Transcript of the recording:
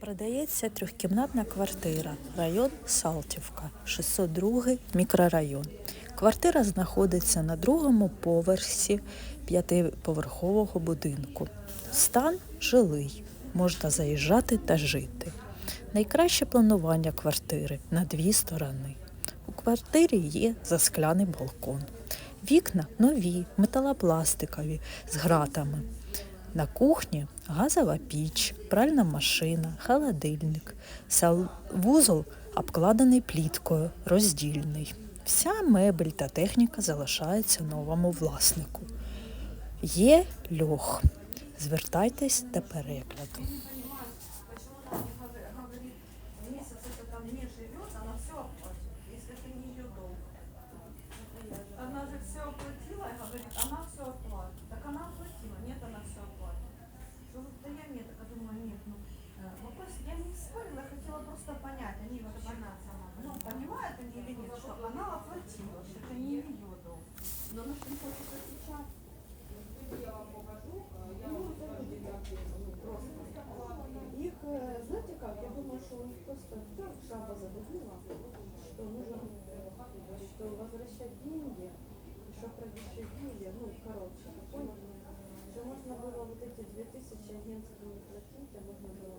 Продається трьохкімнатна квартира, район Салтівка, 602 мікрорайон. Квартира знаходиться на другому поверсі п'ятиповерхового будинку. Стан жилий, можна заїжджати та жити. Найкраще планування квартири на дві сторони. У квартирі є заскляний балкон. Вікна нові, металопластикові з гратами. На кухні газова піч, пральна машина, холодильник. Вузол обкладений пліткою, роздільний. Вся мебель та техніка залишається новому власнику. Є льох. Звертайтесь до перегляду. что у них просто так жаба задавила, что нужно, что возвращать деньги, что продешевили, ну, короче, поняли? Что можно было вот эти 2000 агентские платить, а можно было за смело договориться.